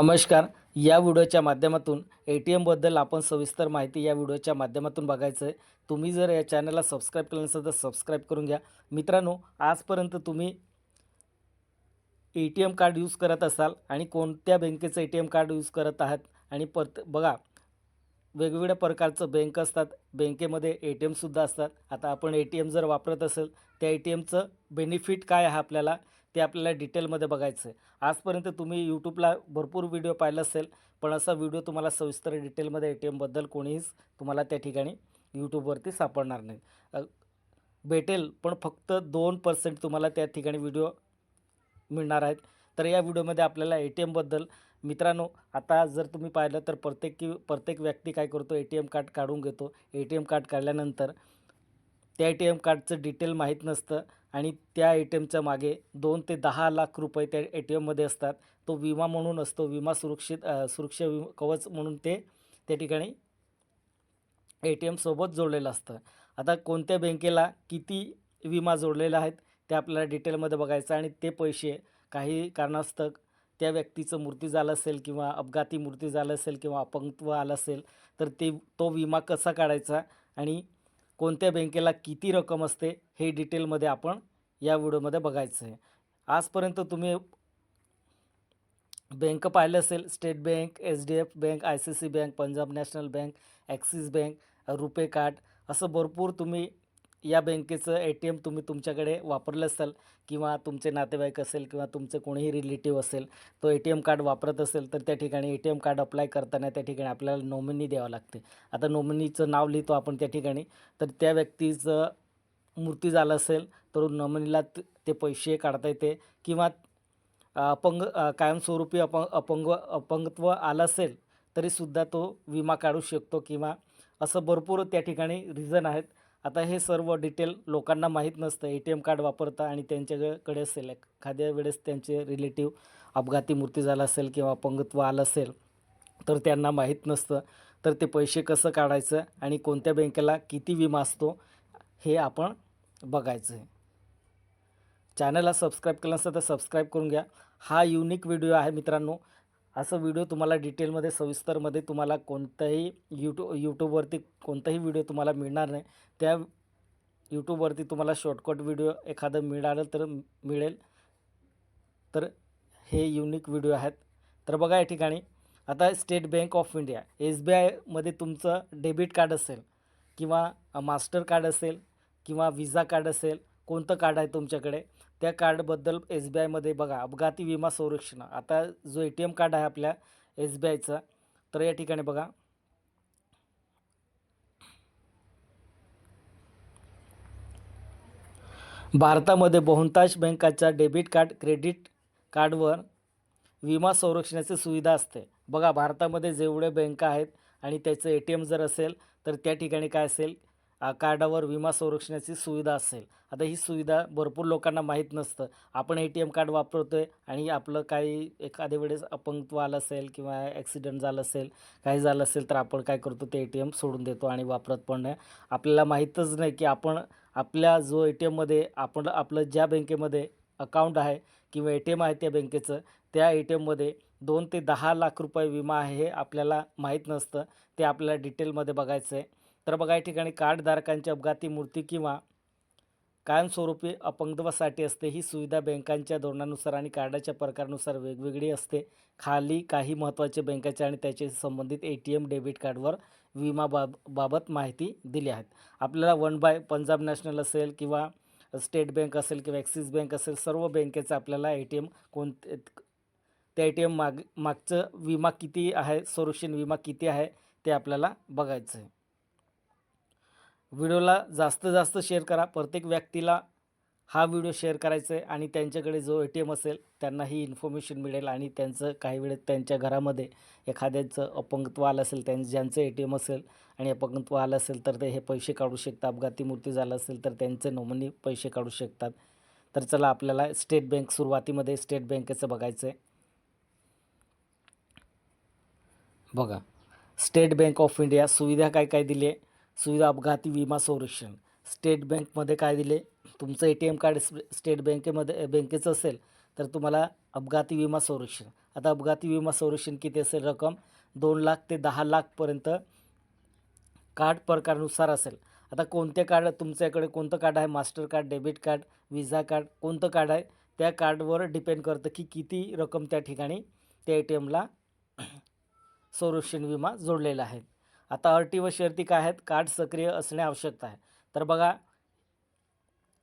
नमस्कार. या व्हिडिओच्या माध्यमातून ए टी एमबद्दल आपण सविस्तर माहिती या व्हिडिओच्या माध्यमातून बघायचं आहे. तुम्ही जर या चॅनलला सबस्क्राईब केलं नसेल तर सबस्क्राईब करून घ्या. मित्रांनो आजपर्यंत तुम्ही A T M card use करत असाल आणि कोणत्या बँकेचं A T M card use करत आहात आणि परत बघा वेगवेगळ्या प्रकारचं बँक असतात. बँकेमध्ये ए टी एमसुद्धा असतात. आता आपण ए टी एम जर वापरत असेल त्या ए टी एमचं बेनिफिट काय आहे आपल्याला? ते आपल्याला डिटेलमध्ये बघायचं आहे. आजपर्यंत तुम्ही यूट्यूबला भरपूर व्हिडिओ पाहिला असेल पण असा व्हिडिओ तुम्हाला सविस्तर डिटेलमध्ये ए टी एमबद्दल कोणीच तुम्हाला त्या ठिकाणी यूट्यूबवरती सापडणार नाही. भेटेल पण फक्त दोन पर्सेंट तुम्हाला त्या ठिकाणी व्हिडिओ मिळणार आहेत. तर या व्हिडिओमध्ये आपल्याला ए टी एमबद्दल मित्रांनो आता जर तुम्ही पाहिलं तर प्रत्येक की प्रत्येक व्यक्ती काय करतो ए टी एम कार्ड काढून घेतो. ए टी एम कार्ड काढल्यानंतर त्या ए टी एम कार्डचं डिटेल माहीत नसतं. आणि त्या ए टी एमच्या मागे दोन ते दहा लाख रुपये त्या ए टी एममध्ये असतात. तो विमा म्हणून असतो विमा सुरक्षित सुरक्षा विमा कवच म्हणून ते त्या ठिकाणी ए टी एमसोबत जोडलेलं असतं. आता कोणत्या बँकेला किती विमा जोडलेला आहेत ते आपल्याला डिटेलमध्ये बघायचं आणि ते पैसे काही कारणास्तव त्या व्यक्तीचं मृत्यू झालं असेल किंवा अपघाती मृत्यू झालं असेल किंवा अपंगत्व आलं असेल तर ते तो विमा कसा काढायचा आणि कोणत्या बँकेला किती रक्कम असते हे डिटेलमध्ये आपण या व्हिडिओमध्ये बघायचं आहे. आजपर्यंत तुम्ही बँक पाहिलं असेल State Bank H D F bank I C C bank Punjab National Bank Axis Bank RuPay card असं भरपूर तुम्ही या बँकेचं ए टी एम तुम्ही तुमच्याकडे वापरलं असाल किंवा तुमचे नातेवाईक असेल किंवा तुमचे कोणीही रिलेटिव्ह असेल तो ए टी एम कार्ड वापरत असेल तर त्या ठिकाणी A T M card apply करताना त्या ठिकाणी आपल्याला नॉमिनी द्यावं लागते. आता नॉमिनीचं नाव लिहितो आपण त्या ठिकाणी तर त्या व्यक्तीचं मूर्ती झाला असेल तर नमनीला ते पैसे काढता येते. किंवा अपंग कायमस्वरूपी अपंग अपंग अपंगत्व आलं असेल तरीसुद्धा तो विमा काढू शकतो किंवा असं भरपूर त्या ठिकाणी रिझन आहेत. आता हे सर्व डिटेल लोकांना माहीत नसतं. ए टी एम कार्ड वापरता आणि त्यांच्याकडे असेल. एखाद्या वेळेस त्यांचे रिलेटिव्ह अपघाती मृत्यू झाला असेल किंवा अपंगत्व आलं असेल तर त्यांना माहीत नसतं. तर ते पैसे कसं काढायचं आणि कोणत्या बँकेला किती विमा असतो हे आपण बघायचं आहे चॅनलला सबस्क्राईब केलं नसतं तर सबस्क्राईब करून घ्या. हा युनिक व्हिडिओ आहे मित्रांनो. असं व्हिडिओ तुम्हाला डिटेलमध्ये सविस्तरमध्ये तुम्हाला कोणताही यूट्यू यूट्यूबवरती कोणताही व्हिडिओ तुम्हाला मिळणार नाही. त्या यूट्यूबवरती तुम्हाला शॉर्टकट व्हिडिओ एखादं मिळालं तर मिळेल. तर हे युनिक व्हिडिओ आहेत. तर बघा या ठिकाणी. आता State Bank of India S B आयमध्ये तुमचं डेबिट कार्ड असेल किंवा मास्टर कार्ड असेल किंवा विजा कार्ड असेल कोणतं कार्ड आहे तुमच्याकडे त्या कार्डबद्दल एस बी आयमध्ये बघा अपघाती विमा संरक्षण. आता जो ए टी एम कार्ड आहे आपल्या एस बी आयचा तर या ठिकाणी बघा. भारतामध्ये बहुतांश बँकाच्या डेबिट कार्ड क्रेडिट कार्डवर विमा संरक्षणाची सुविधा असते. बघा भारतामध्ये जेवढे बँका आहेत आणि त्याचं ए टी एम जर असेल तर त्या ठिकाणी काय असेल? कार्डावर विमा संरक्षणाची सुविधा असेल. आता ही सुविधा भरपूर लोकांना माहीत नसतं. आपण ए टी एम कार्ड वापरतो आहे आणि आपलं काही एखाद्या वेळेस अपंगत्व आलं असेल किंवा ॲक्सिडेंट झालं असेल काही झालं असेल तर आपण काय करतो ते ए टी एम सोडून देतो आणि वापरत पण नाही. आपल्याला माहीतच नाही की आपण आपल्या जो ए टी एममध्ये आपण आपलं ज्या बँकेमध्ये अकाउंट आहे किंवा ए टी एम आहे त्या बँकेचं त्या ए टी एममध्ये दोन ते दहा लाख रुपये विमा आहे हे आपल्याला माहीत नसतं. ते आपल्याला डिटेलमध्ये बघायचं आहे तर बघा या ठिकाणी कार्डधारकांची अपघाती मूर्ती किंवा कायमस्वरूपी अपंगत्वासाठी असते. ही सुविधा बँकांच्या धोरणानुसार आणि कार्डाच्या प्रकारानुसार वेगवेगळी असते. खाली काही महत्त्वाचे बँकेच्या आणि त्याच्याशी संबंधित ए टी एम डेबिट कार्डवर विमा बाब बाबत माहिती दिली आहेत. आपल्याला वन बाय पंजाब नॅशनल असेल किंवा स्टेट बँक असेल किंवा ॲक्सिस बँक असेल सर्व बँकेचं आपल्याला ए टी एम कोणते त्या ए टी एम माग मागचं विमा किती आहे संरक्षण विमा किती आहे ते आपल्याला बघायचं आहे. व्हिडिओला जास्त जास्त शेअर करा. प्रत्येक व्यक्तीला हा व्हिडिओ शेअर करायचा आहे आणि त्यांच्याकडे जो ए टी एम असेल त्यांना ही इन्फॉर्मेशन मिळेल आणि त्यांचं काही वेळेस त्यांच्या घरामध्ये एखाद्याचं अपंगत्व आलं असेल त्यां ज्यांचं ए टी एम असेल आणि अपंगत्व आलं असेल तर ते हे पैसे काढू शकतात. अपघाती मृत्यू झाला असेल तर त्यांचे नोमनी पैसे काढू शकतात. तर चला आपल्याला स्टेट बँक सुरुवातीमध्ये स्टेट बँकेचं बघायचं आहे. बघा स्टेट बँक ऑफ इंडिया सुविधा काय काय दिली आहे? सुविधा अपघाती विमा संरक्षण. स्टेट बँकमध्ये काय दिले? तुमचं A T M card State बँकेमध्ये बँकेचं असेल तर तुम्हाला अपघाती विमा संरक्षण. आता अपघाती विमा संरक्षण किती असेल रक्कम? दोन लाख ते दहा लाखपर्यंत कार्ड प्रकारानुसार असेल. आता कोणते कार्ड तुमच्याकडे कोणतं कार्ड आहे? Master card debit card visa card कोणतं कार्ड आहे? त्या कार्डवर डिपेंड करतं की किती रक्कम त्या ठिकाणी त्या ए टी एमला संरक्षण विमा जोडलेला आहे. आता अटी व शर्ती काय आहेत? कार्ड सक्रिय असणे आवश्यक आहे. तर बघा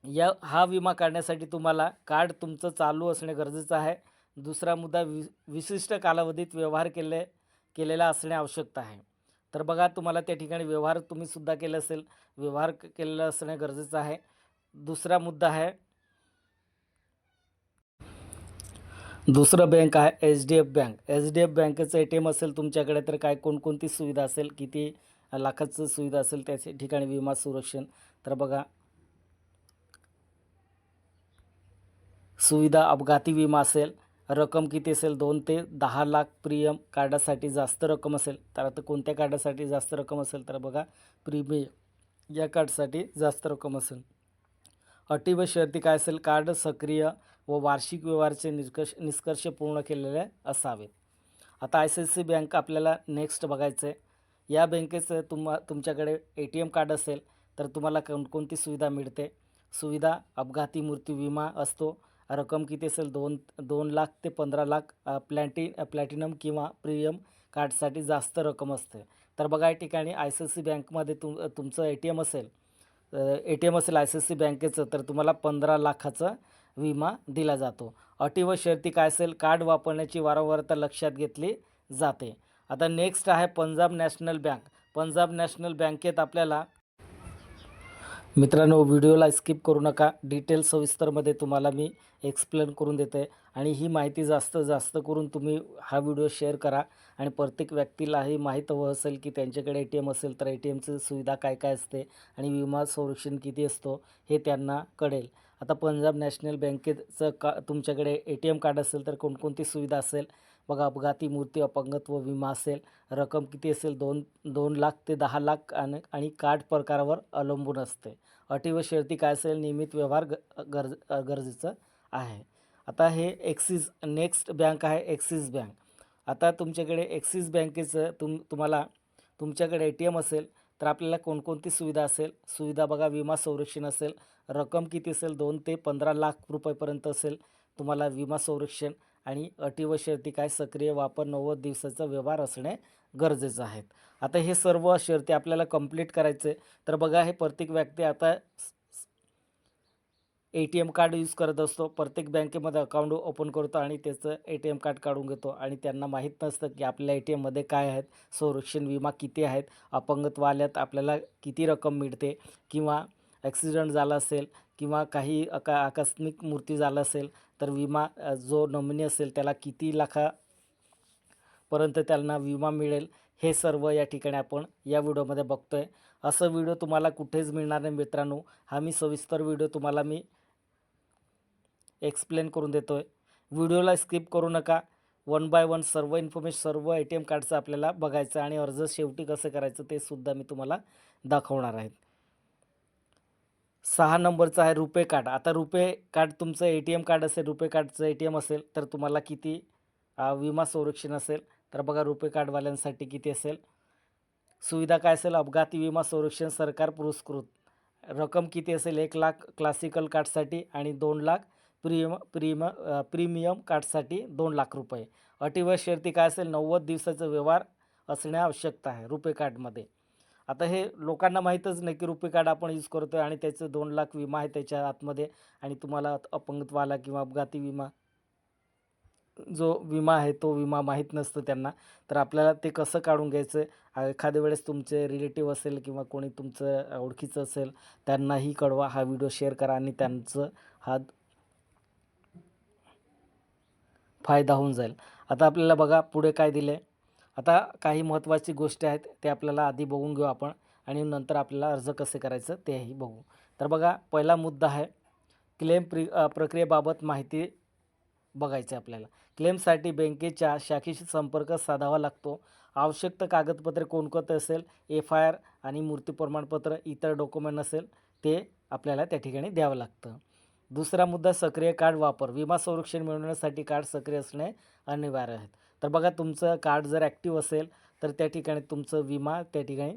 या हा विमा काढण्यासाठी तुम्हाला कार्ड तुमचं चालू असणे गरजेचं आहे. दुसरा मुद्दा वि विशिष्ट कालावधीत व्यवहार केले केलेला असणे आवश्यकता आहे. तर बघा तुम्हाला त्या ठिकाणी व्यवहार तुम्ही सुद्धा केले असेल. व्यवहार केलेलं केलेला असणे गरजेचं आहे. दुसरा मुद्दा आहे दुसरं बँक आहे H D F bank H D F बँकेचं ए टी एम असेल तुमच्याकडे तर काय कोणकोणती सुविधा असेल किती लाखाचं सुविधा असेल त्याच्या ठिकाणी विमा संरक्षण. तर बघा सुविधा अपघाती विमा असेल रक्कम किती असेल दोन ते दहा लाख प्रीमियम कार्डासाठी जास्त रक्कम असेल तर आता कोणत्या कार्डासाठी जास्त रक्कम असेल तर बघा प्रीमियम या कार्डसाठी जास्त रक्कम असेल. अटी व शर्ती काय असेल कार्ड सक्रिय व वार्षिक व्यवहारचे निष्कर्ष निष्कर्ष पूर्ण केलेले असावेत. आता I C I C bank आपल्याला नेक्स्ट बघायचं आहे या बँकेचं तुम्हा तुमच्याकडे ए टी एम कार्ड असेल तर तुम्हाला कोणकोणती सुविधा मिळते? सुविधा अपघाती मृत्यू विमा असतो. रक्कम किती असेल? दोन दोन लाख ते पंधरा लाख प्लॅटी प्लॅटिनम किंवा प्रीमियम कार्डसाठी जास्त रक्कम असते. तर बघा या ठिकाणी आय सी आय सी बँकमध्ये तुम तुमचं ए टी एम असेल ए टी एम असेल आय सी आय सी बँकेचं तर तुम्हाला पंधरा लाखाचं विमा दिला जातो. अटी व शर्ती काय असेल कार्ड वापरण्याची वारंवारता लक्षात घेतली जाते. आता नेक्स्ट आहे Punjab National Bank. Punjab National बँकेत आपल्याला मित्रांनो व्हिडिओला स्किप करू नका. डिटेल सविस्तरमध्ये तुम्हाला मी एक्सप्लेन करून देते आणि ही माहिती जास्त जास्त करून तुम्ही हा व्हिडिओ शेअर करा. आणि प्रत्येक व्यक्तीला हे माहीत हवं असेल की त्यांच्याकडे ए टी एम असेल तर ए टी एमची सुविधा काय काय असते आणि विमा संरक्षण किती असतो हे त्यांना कळेल. आता पंजाब नॅशनल बँकेचं का तुमच्याकडे ए टी एम कार्ड असेल तर कोणकोणती सुविधा असेल? बघा अपघाती मूर्ती अपंगत्व विमा असेल रक्कम किती असेल? दोन दोन लाख ते दहा लाख आणि आणि कार्ड प्रकारावर अवलंबून असते. अटी व शर्ती काय असेल? नियमित व्यवहार ग गरज गरजेचं आहे. आता हे एक्सिस नेक्स्ट बँक आहे एक्सिस बँक. आता तुमच्याकडे एक्सिस बँकेचं तुम तुम्हाला तुमच्याकडे ए टी एम असेल तर आपल्याला कोणकोणती सुविधा असेल? सुविधा बघा विमा संरक्षण असेल रक्कम किती असेल? दोन ते पंधरा लाख रुपयेपर्यंत असेल तुम्हाला विमा संरक्षण आणि अटी व शर्ती काय? सक्रिय वापर नव्वद दिवसाचा व्यवहार असणे गरजेचं आहे. आता हे सर्व शर्ती आपल्याला कंप्लीट करायचे. तर बघा हे प्रत्येक व्यक्ती आता A T M card use करत असतो. प्रत्येक बँकेमध्ये अकाउंट ओपन करतो आणि त्याचं ए टी एम कार्ड काढून घेतो. आणि त्यांना माहीत नसतं की आपल्या ए टी एममध्ये काय आहेत संरक्षण विमा किती आहेत अपंगत्व आल्यात आपल्याला किती रक्कम मिळते किंवा ॲक्सिडेंट झाला असेल किंवा काही अका आकस्मिक मृत्यू झाला असेल तर विमा जो नॉमिनी असेल त्याला किती लाखापर्यंत त्यांना विमा मिळेल हे सर्व या ठिकाणी आपण या व्हिडिओमध्ये बघतो आहे असं व्हिडिओ तुम्हाला कुठेच मिळणार नाही मित्रांनो. हा मी सविस्तर व्हिडिओ तुम्हाला मी एक्सप्लेन करून देतो आहे व्हिडिओला स्किप करू नका. वन बाय वन सर्व इन्फॉर्मेशन सर्व ए टी एम कार्डचं आपल्याला बघायचं आणि अर्ज शेवटी कसं करायचं ते सुद्धा मी तुम्हाला दाखवणार आहे. सहा नंबरचं आहे रुपे कार्ड. आता रुपे कार्ड तुमचं ए टी एम कार्ड असेल रुपे कार्डचं ए टी एम असेल तर तुम्हाला किती विमा संरक्षण असेल तर बघा रुपे कार्डवाल्यांसाठी किती असेल. सुविधा काय असेल? अपघाती विमा संरक्षण सरकार पुरस्कृत. रक्कम किती असेल? एक लाख क्लासिकल कार्डसाठी आणि दोन लाख प्रीम प्रीम प्रीमियम कार्डसाठी दोन लाख रुपये. अटी व शर्ती काय असेल नव्वद दिवसाचा व्यवहार असणे आवश्यकता आहे रुपे कार्डमध्ये. आता हे लोकांना माहीतच नाही की रुपे कार्ड आपण यूज करतो आहे आणि त्याचं दोन लाख विमा आहे त्याच्या आतमध्ये आणि तुम्हाला अपंगत्व आला किंवा अपघाती विमा जो विमा आहे तो विमा माहीत नसतो त्यांना तर आपल्याला ते कसं काढून घ्यायचं? आहे एखाद्या वेळेस तुमचे रिलेटिव्ह असेल किंवा कोणी तुमचं ओळखीचं असेल त्यांनाही कळवा हा व्हिडिओ शेअर करा आणि त्यांचं हा फायदा होऊन जाईल. आता आपल्याला बघा पुढे काय दिलं आहे आता काही महत्त्वाची गोष्टी आहेत ते आपल्याला आधी बघून घेऊ आपण आणि नंतर आपल्याला अर्ज कसे करायचं तेही बघू. तर बघा पहिला मुद्दा आहे क्लेम प्रि प्रक्रियेबाबत माहिती बघायची आहे आपल्याला. क्लेमसाठी बँकेच्या शाखेशी संपर्क साधावा लागतो. आवश्यक कागदपत्रे कोणकोणते असेल एफ आय आर आणि मूर्ती प्रमाणपत्र इतर डॉक्युमेंट असेल ते आपल्याला त्या ठिकाणी द्यावं लागतं. दुसरा मुद्दा सक्रिय कार्ड वापर. विमा संरक्षण मिळवण्यासाठी कार्ड सक्रिय असणे अनिवार्य आहे. तर बघा तुमचं कार्ड जर ॲक्टिव्ह असेल तर त्या ठिकाणी तुमचं विमा त्या ठिकाणी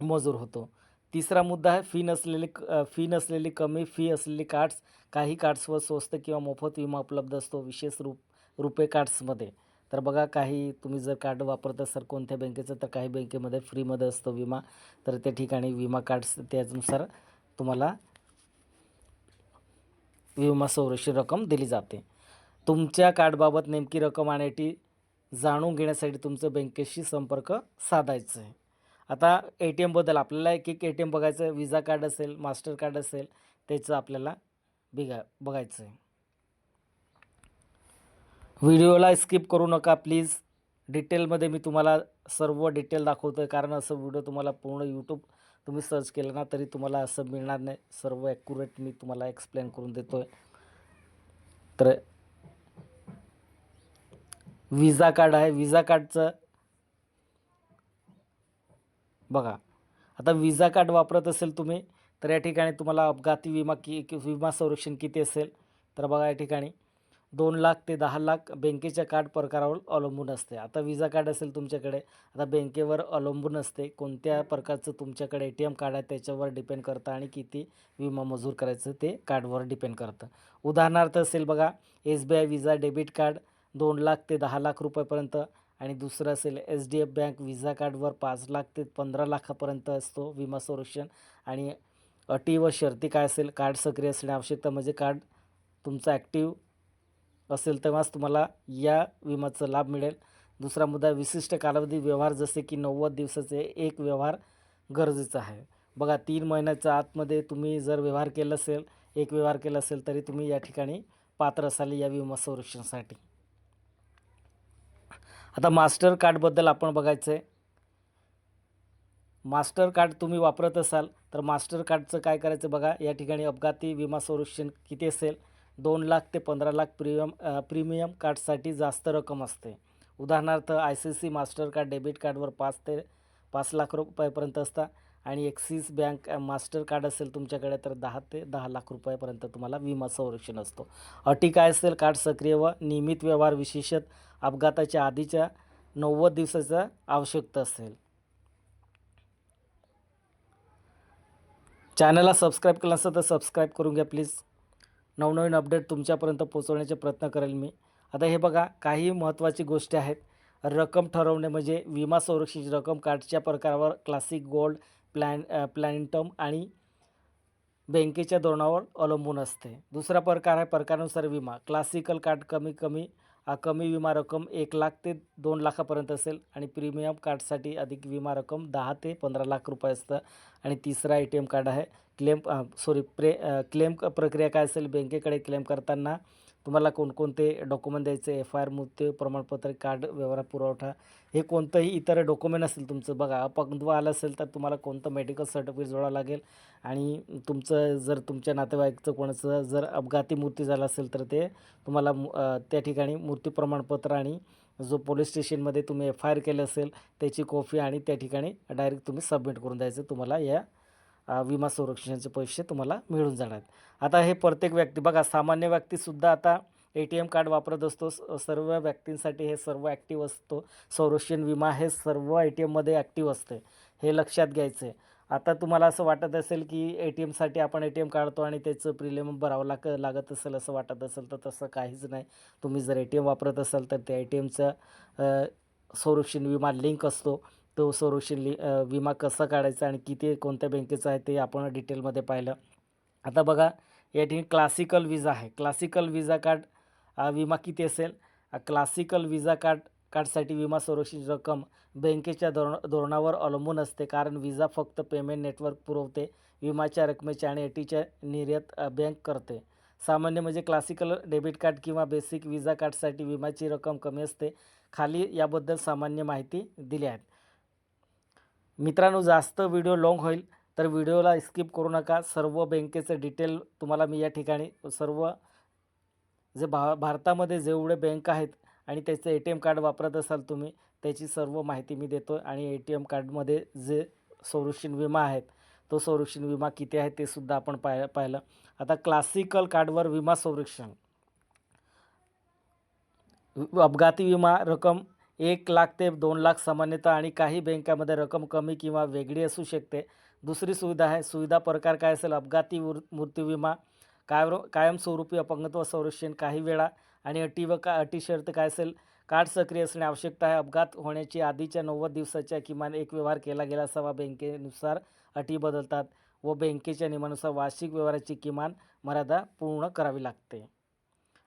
मजूर होतो. तिसरा मुद्दा आहे फी नसलेली क- फी नसलेली कमी फी असलेली कार्ड्स काही कार्ड्सवर स्वस्त किंवा मोफत विमा उपलब्ध असतो विशेष रूप रुपे कार्ड्समध्ये. तर बघा काही तुम्ही जर कार्ड वापरत असाल कोणत्या बँकेचं तर काही बँकेमध्ये फ्रीमध्ये असतो विमा. तर त्या ठिकाणी विमा कार्ड्स त्यानुसार तुम्हाला विमा संरक्षण रक्कम दिली जाते. तुमच्या कार्डबाबत नेमकी रक्कम आणण्याची जाणून घेण्यासाठी तुमचं बँकेशी संपर्क साधायचं आहे आता ए टी एमबद्दल आपल्याला एक एक ए टी एम बघायचं आहे विजा कार्ड असेल मास्टर कार्ड असेल त्याचं आपल्याला बिघा बघायचं आहे व्हिडिओला स्किप करू नका प्लीज डिटेलमध्ये मी तुम्हाला सर्व डिटेल दाखवतो आहे कारण असं व्हिडिओ तुम्हाला पूर्ण यूट्यूब तुम्ही सर्च केलं ना तरी तुम्हाला असं मिळणार नाही. सर्व ॲक्युरेट मी तुम्हाला एक्सप्लेन करून देतो आहे तर विजा कार्ड आहे. विजा कार्डचं बघा. आता विजा कार्ड वापरत असेल तुम्ही तर या ठिकाणी तुम्हाला अपघाती विमा कि विमा संरक्षण किती असेल तर बघा या ठिकाणी. दोन लाख ते दहा लाख बँकेच्या कार्ड प्रकारावर अवलंबून असते. आता विजा कार्ड असेल तुमच्याकडे आता बँकेवर अवलंबून असते. कोणत्या प्रकारचं तुमच्याकडे ए टी एम कार्ड आहे त्याच्यावर डिपेंड करतं आणि किती विमा मंजूर करायचं ते कार्डवर डिपेंड करतं. उदाहरणार्थ असेल बघा S B I visa debit card दोन लाख ते दहा लाख रुपयापर्यंत आणि दुसरं असेल H D F bank visa कार्डवर पाच लाख ते पंधरा लाखापर्यंत असतो विमा संरक्षण. आणि अटी व शर्ती काय असेल कार्ड सक्रिय असणे आवश्यकता म्हणजे कार्ड तुमचं ॲक्टिव्ह असेल तेव्हाच तुम्हाला या विमाचा लाभ मिळेल. दुसरा मुद्दा विशिष्ट कालावधी व्यवहार जसे की नव्वद दिवसाचे एक व्यवहार गरजेचा आहे. बघा तीन महिन्याच्या आतमध्ये तुम्ही जर व्यवहार केला असेल एक व्यवहार केला असेल तरी तुम्ही या ठिकाणी पात्र असाल या विमा संरक्षणासाठी. आता मास्टर कार्डबद्दल आपण बघायचं आहे मास्टर कार्ड तुम्ही वापरत असाल तर मास्टर कार्डचं काय करायचं बघा या ठिकाणी अपघाती विमा संरक्षण किती असेल दोन लाख ते पंधरा लाख प्रीमियम प्रीमियम कार्डसाठी जास्त रक्कम असते. उदाहरणार्थ I C C master card debit कार्डवर पाच ते पाच लाख रुपयापर्यंत असतात आणि ॲक्सिस बँक मास्टर कार्ड असेल तुमच्याकडे तर दहा ते दहा लाख रुपयापर्यंत तुम्हाला विमा संरक्षण असतो. अटी काय असेल कार्ड सक्रिय व नियमित व्यवहार विशेषत अपघाताच्या आधीच्या नव्वद दिवसाचा आवश्यकता असेल. चॅनलला सबस्क्राईब केलं नसेल तर सबस्क्राईब करून घ्या प्लीज नवनवीन अपडेट तुमच्यापर्यंत पोहोचवण्याचे प्रयत्न करेल मी. आता हे बघा काही महत्त्वाची गोष्टी आहेत. रक्कम ठरवणे म्हणजे विमा संरक्षणाची रक्कम कार्डच्या प्रकारावर क्लासिक गोल्ड प्लॅन अ, आणि बँकेच्या धोरणावर अवलंबून असते. दुसरा प्रकार आहे प्रकारानुसार विमा. क्लासिकल कार्ड कमी कमी कमी विमा रक्कम एक लाख ते दोन लाखापर्यंत असेल आणि प्रीमियम कार्डसाठी अधिक विमा रक्कम दहा ते पंधरा लाख रुपये असतं. आणि तिसरा ए टी एम कार्ड आहे. क्लेम सॉरी प्रे क्लेम प्रक्रिया काय असेल? बँकेकडे क्लेम करताना तुम्हाला कोणकोणते डॉक्युमेंट द्यायचे एफ आय आर मृत्यू प्रमाणपत्र कार्ड व्यवहार पुरवठा हे कोणतंही इतर डॉक्युमेंट असेल तुमचं बघा अपंगत्व आलं असेल तर तुम्हाला कोणतं मेडिकल सर्टिफिकेट जोडावं लागेल आणि तुमचं जर तुमच्या नातेवाईकचं कोणाचं जर अपघाती मृत्यू झाला असेल तर ते तुम्हाला त्या ठिकाणी मृत्यू प्रमाणपत्र आणि जो पोलीस स्टेशनमध्ये तुम्ही एफ आय आर केलं असेल त्याची कॉपी आणि त्या ठिकाणी डायरेक्ट तुम्ही सबमिट करून द्यायचं तुम्हाला या विमा संरक्षणाचे पैसे तुम्हाला मिळून जाणार. आता हे प्रत्येक व्यक्ती बघा सामान्य व्यक्तीसुद्धा आता ए टी एम कार्ड वापरत असतो. स- सर्व व्यक्तींसाठी हे सर्व ॲक्टिव्ह असतो. संरक्षण विमा हे सर्व ए टी एममध्ये ॲक्टिव्ह असते हे लक्षात घ्यायचं आहे आता तुम्हाला असं वाटत असेल की ए टी एमसाठी आपण ए टी एम काढतो आणि त्याचं प्रिलियम भरावं लाग लागत असेल असं वाटत असेल तर तसं काहीच नाही. तुम्ही जर ए टी एम वापरत असाल तर त्या ए टी एमचं संरक्षण विमा लिंक असतो. तो संरक्षण लि विमा कसा काढायचा आणि किती कोणत्या बँकेचा आहे ते आपण डिटेलमध्ये पाहिलं. आता बघा या ठिकाणी क्लासिकल विजा आहे. क्लासिकल विजा कार्ड विमा किती असेल? क्लासिकल विजा कार्ड कार्डसाठी विमा संरक्षण रक्कम बँकेच्या धोरण धोरणावर अवलंबून असते. कारण विजा फक्त पेमेंट नेटवर्क पुरवते विमाच्या रकमेच्या आणि अटीच्या निर्यात बँक करते. सामान्य म्हणजे क्लासिकल डेबिट कार्ड किंवा बेसिक विजा कार्डसाठी विमाची रक्कम कमी असते. खाली याबद्दल सामान्य माहिती दिली आहे. मित्रांनो जास्त व्हिडिओ लाँग होईल तर व्हिडिओला स्किप करू नका. सर्व बँकेचं डिटेल तुम्हाला मी या ठिकाणी सर्व जे भा भारतामध्ये जेवढे बँक आहेत आणि त्याचं ए टी एम कार्ड वापरत असाल तुम्ही त्याची सर्व माहिती मी देतो आणि ए टी एम कार्डमध्ये जे संरक्षण विमा आहेत तो संरक्षण विमा किती आहे ते सुद्धा आपण पाय पाहिलं. आता क्लासिकल कार्डवर विमा संरक्षण. अपघाती विमा रक्कम एक लाख ते दोन लाख सामान्यतः आणि काही बँकामध्ये रक्कम कमी किंवा वेगळी असू शकते. दुसरी सुविधा आहे सुविधा प्रकार काय असेल? अपघाती वृ मृत्यू विमा कायम कायमस्वरूपी अपंगत्व संरक्षण काही वेळा आणि अटी व का अटी शर्त काय असेल? कार्ड सक्रिय असणे आवश्यकता आहे. अपघात होण्याची आधीच्या नव्वद दिवसाच्या किमान एक व्यवहार केला गेला असावा. बँकेनुसार अटी बदलतात व बँकेच्या नियमानुसार वार्षिक व्यवहाराची किमान मर्यादा पूर्ण करावी लागते.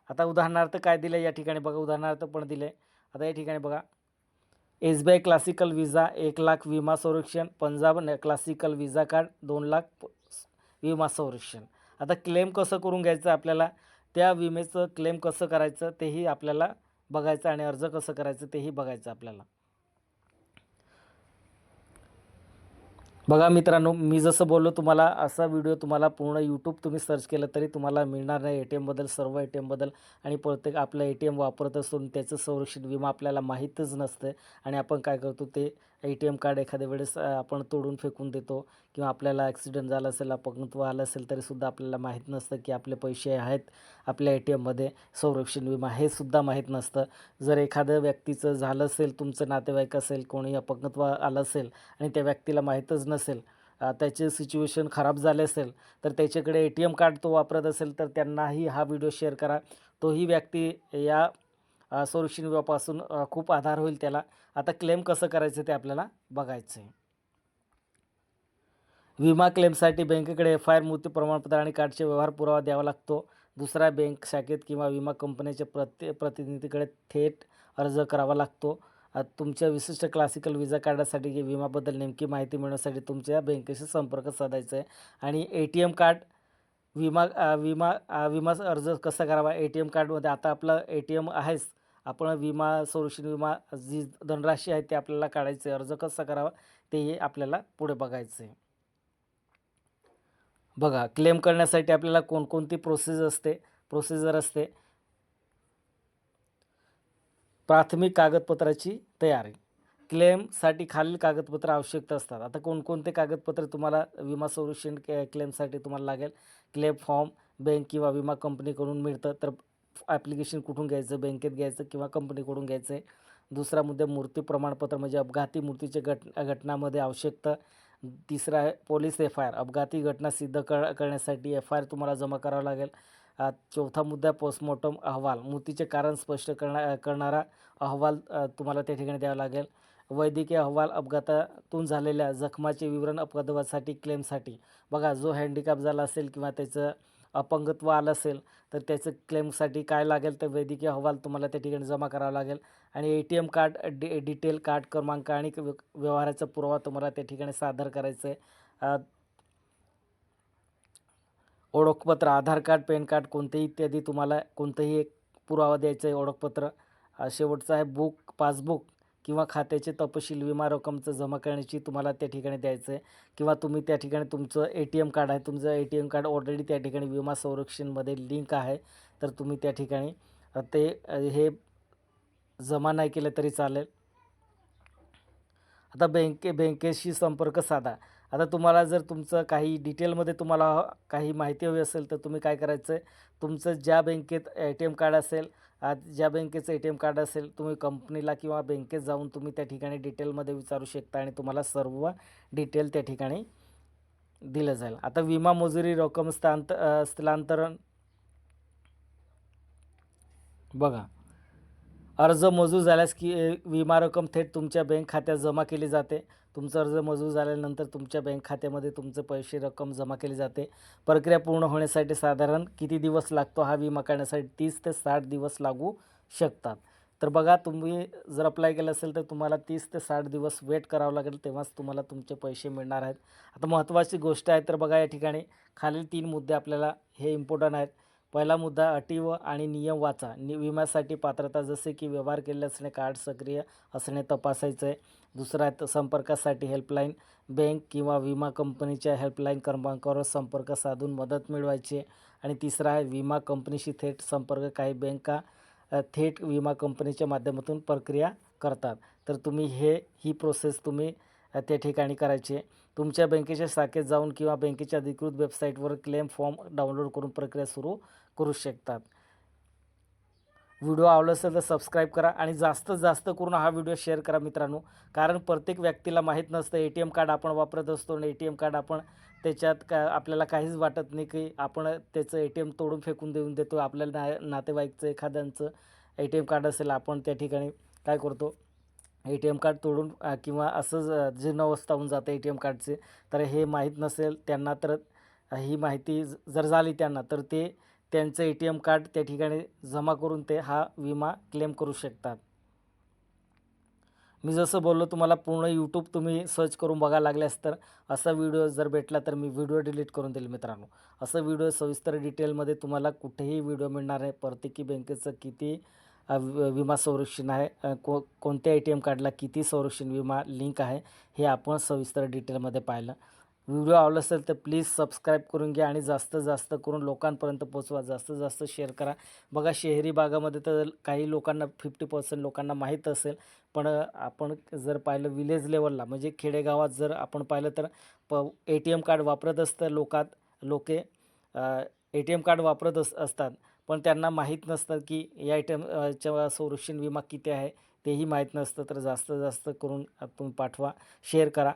आता उदाहरणार्थ काय दिलं? या ठिकाणी बघा उदाहरणार्थ पण दिले. आता या ठिकाणी बघा. S B I classical visa एक लाख विमा संरक्षण पंजाब न क्लासिकल विजा कार्ड दोन लाख प- विमा संरक्षण. आता क्लेम कसं करून घ्यायचं आपल्याला? त्या विमेचं क्लेम कसं करायचं तेही आपल्याला बघायचं आणि अर्ज कसं करायचं तेही बघायचं आपल्याला. बघा मित्रांनो मी जसं बोललो तुम्हाला असा व्हिडिओ तुम्हाला पूर्ण यूट्यूब तुम्ही सर्च केलं तरी तुम्हाला मिळणार नाही ए टी एमबद्दल सर्व ए टी एमबद्दल आणि प्रत्येक आपलं ए टी एम वापरत असून त्याचं संरक्षण विमा आपल्याला माहीतच नसतं आणि आपण काय करतो ते ए टी एम कार्ड एखाद्या वेळेस आपण तोडून फेकून देतो किंवा आपल्याला ॲक्सिडेंट झाला असेल अपंगत्व आलं असेल तरीसुद्धा आपल्याला माहीत नसतं की आपले पैसे आहेत आपल्या ए टी एममध्ये संरक्षण विमा हे सुद्धा माहीत नसतं. जर एखाद्या व्यक्तीचं झालं असेल तुमचं नातेवाईक असेल कोणी अपंगत्व आलं असेल आणि त्या व्यक्तीला माहीतच नसेल त्याचे सिच्युएशन खराब झाले असेल तर त्याच्याकडे ए टी एम कार्ड तो वापरत असेल तर त्यांनाही हा व्हिडिओ शेअर करा. तोही व्यक्ती या संरक्षण विमापासून खूप आधार होईल त्याला. आता क्लेम कसं करायचं ते आपल्याला बघायचं आहे विमा क्लेमसाठी बँकेकडे एफ आय आर मृत्यू प्रमाणपत्र आणि कार्डचे व्यवहार पुरावा द्यावा लागतो. दुसऱ्या बँक शाखेत किंवा विमा कंपनीच्या प्रति प्रतिनिधीकडे थेट अर्ज करावा लागतो. तुमच्या विशिष्ट क्लासिकल विजा कार्डासाठी की विमाबद्दल नेमकी माहिती मिळवण्यासाठी तुमच्या बँकेशी संपर्क साधायचा आहे आणि ए टी एम कार्ड विमा विमा विमा अर्ज कसा करावा? ए टी एम कार्डमध्ये आता आपलं ए टी एम आहेच. आपण विमा संरक्षण विमा जी धनराशी आहे ते आपल्याला काढायचे अर्ज कसा करावा तेही आपल्याला पुढे बघायचं आहे बघा क्लेम करण्यासाठी आपल्याला कोणकोणती प्रोसेस असते? प्रोसिजर असते. प्राथमिक कागदपत्राची तयारी. क्लेमसाठी खालील कागदपत्र आवश्यक असतात. आता कोणकोणते कागदपत्र तुम्हाला विमा संरक्षण क्लेमसाठी तुम्हाला लागेल? क्लेम फॉर्म बँक किंवा विमा कंपनीकडून मिळतं. तर ॲप्लिकेशन कुठून घ्यायचं बँकेत घ्यायचं किंवा कंपनीकडून घ्यायचं आहे दुसरा मुद्दा मूर्ती प्रमाणपत्र म्हणजे अपघाती मूर्तीचे घट घटनामध्ये आवश्यकता तिसरा आहे पोलीस एफ आय आर अपघाती घटना सिद्ध कर करण्यासाठी एफ आय आर तुम्हाला जमा करावं लागेल. चौथा मुद्दा पोस्टमॉर्टम अहवाल. मूर्तीचे कारण स्पष्ट करण्या करणारा अहवाल तुम्हाला त्या ठिकाणी द्यावा लागेल. वैद्यकीय अहवाल अपघातातून झालेल्या जखमाचे विवरण अपघातासाठी क्लेमसाठी बघा जो हँडिकॅप झाला असेल किंवा त्याचं अपंगत्व आलं असेल तर त्याचं क्लेमसाठी काय लागेल? तर वैद्यकीय अहवाल तुम्हाला त्या ठिकाणी जमा करावा लागेल. आणि ए टी एम कार्ड डि डिटेल कार्ड क्रमांक आणि व्य- व्यवहाराचा पुरावा तुम्हाला त्या ठिकाणी सादर करायचं आहे ओळखपत्र आधार कार्ड पॅन कार्ड कोणतेही इत्यादी तुम्हाला कोणतंही एक पुरावा द्यायचा आहे ओळखपत्र शेवटचं आहे बुक पासबुक किंवा खात्याचे तपशील विमा रक्कमचं जमा करण्याची तुम्हाला त्या ठिकाणी द्यायचं आहे. किंवा तुम्ही त्या ठिकाणी तुमचं ए टी एम कार्ड आहे तुमचं A T M card already त्या ठिकाणी विमा संरक्षणमध्ये लिंक आहे. तर तुम्ही त्या ठिकाणी ते हे जमा नाही केलं तरी चालेल. आता बँके बँकेशी संपर्क साधा. आता तुम्हाला जर तुमचं काही डिटेलमध्ये तुम्हाला काही माहिती हवी असेल तर तुम्ही काय करायचं आहे? तुमचं ज्या बँकेत ए टी एम कार्ड असेल आज ज्या बँकेचं ए टी एम कार्ड असेल तुम्ही कंपनीला किंवा बँकेत जाऊन तुम्ही त्या ठिकाणी डिटेलमध्ये विचारू शकता आणि तुम्हाला सर्व डिटेल त्या ठिकाणी दिलं जाईल. आता विमा मजुरी रक्कम स्थांत स्थलांतरण बघा. अर्ज मंजूर झाल्यास की विमा रक्कम थेट तुमच्या बँक खात्यात जमा केली जाते. तुमचा अर्ज मंजूर झाल्यानंतर तुमच्या बँक खात्यामध्ये तुमचे पैसे रक्कम जमा केली जाते. प्रक्रिया पूर्ण होण्यासाठी साधारण किती दिवस लागतो? हा विमा काढण्यासाठी तीस ते साठ दिवस लागू शकतात. तर बघा तुम्ही जर अप्लाय केलं असेल तर तुम्हाला तीस ते साठ दिवस वेट करावं लागेल. तेव्हाच तुम्हाला तुमचे पैसे मिळणार आहेत. आता महत्त्वाची गोष्ट आहे तर बघा या ठिकाणी खालील तीन मुद्दे आपल्याला हे इम्पॉर्टंट आहेत. पहिला मुद्दा अटी व आणि नियम वाचा. नि विम्यासाठी पात्रता जसे की व्यवहार केले असणे कार्ड सक्रिय असणे तपासायचं. आहे दुसरा आहे संपर्कासाठी हेल्पलाईन बँक किंवा विमा कंपनीच्या हेल्पलाईन क्रमांकावर संपर्क साधून मदत मिळवायची. आणि तिसरा आहे विमा कंपनीशी थेट संपर्क काही बँका थेट विमा कंपनीच्या माध्यमातून प्रक्रिया करतात. तर तुम्ही हे ही प्रोसेस तुम्ही त्या ठिकाणी करायची. तुमच्या बँकेच्या शाखेत जाऊन किंवा बँकेच्या अधिकृत वेबसाईटवर क्लेम फॉर्म डाउनलोड करून प्रक्रिया सुरू करू शकतात. व्हिडिओ आवडला असेल तर सबस्क्राईब करा आणि जास्तीत जास्त करून हा व्हिडिओ शेअर करा मित्रांनो. कारण प्रत्येक व्यक्तीला माहीत नसतं ए टी एम कार्ड आपण वापरत असतो आणि ए टी एम कार्ड आपण त्याच्यात का आपल्याला काहीच वाटत नाही की आपण त्याचं ए टी एम तोडून फेकून देऊन देतो आपल्याला ना नातेवाईकचं एखाद्यांचं ए टी एम कार्ड असेल आपण त्या ठिकाणी काय करतो? ए टी एम कार्ड तोडून किंवा असंच जीर्णावस्था होऊन जातं ए टी एम कार्डचे तर हे माहीत नसेल त्यांना तर ही माहिती जर झाली त्यांना तर ते त्यांचं ए टी एम कार्ड त्या ठिकाणी जमा करून ते हा विमा क्लेम करू शकतात. मी जसं बोललो तुम्हाला पूर्ण यूट्यूब तुम्ही सर्च करून बघायला लागल्यास तर असा व्हिडिओ जर भेटला तर मी व्हिडिओ डिलीट करून देईल मित्रांनो. असं व्हिडिओ सविस्तर डिटेलमध्ये तुम्हाला कुठेही व्हिडिओ मिळणार आहे प्रत्येकी बँकेचं किती विमा संरक्षण आहे को कोणत्या ए टी एम कार्डला किती संरक्षण विमा लिंक आहे हे आपण सविस्तर डिटेलमध्ये पाहिलं. व्हिडिओ आवडला असेल तर प्लीज सबस्क्राईब करून घ्या आणि जास्त जास्त करून लोकांपर्यंत पोचवा जास्तीत जास्त शेअर करा. बघा शहरी भागामध्ये तर काही लोकांना फिफ्टी पर्सेंट लोकांना माहीत असेल पण आपण जर पाहिलं विलेज लेवलला म्हणजे खेडेगावात जर आपण पाहिलं तर प ए टी एम कार्ड वापरत असतं लोकात लोके ए टी एम कार्ड वापरत अस असतात. पण त्यांना माहीत नसतं की या आयटमच्या संरक्षण विमा किती आहे तेही माहीत नसतं. तर जास्त जास्त करून तुम्ही पाठवा शेअर करा.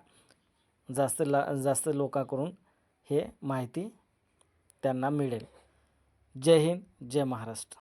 जास्त ला जास्त लोकांकडून हे माहिती त्यांना मिळेल. जय हिंद जय महाराष्ट्र.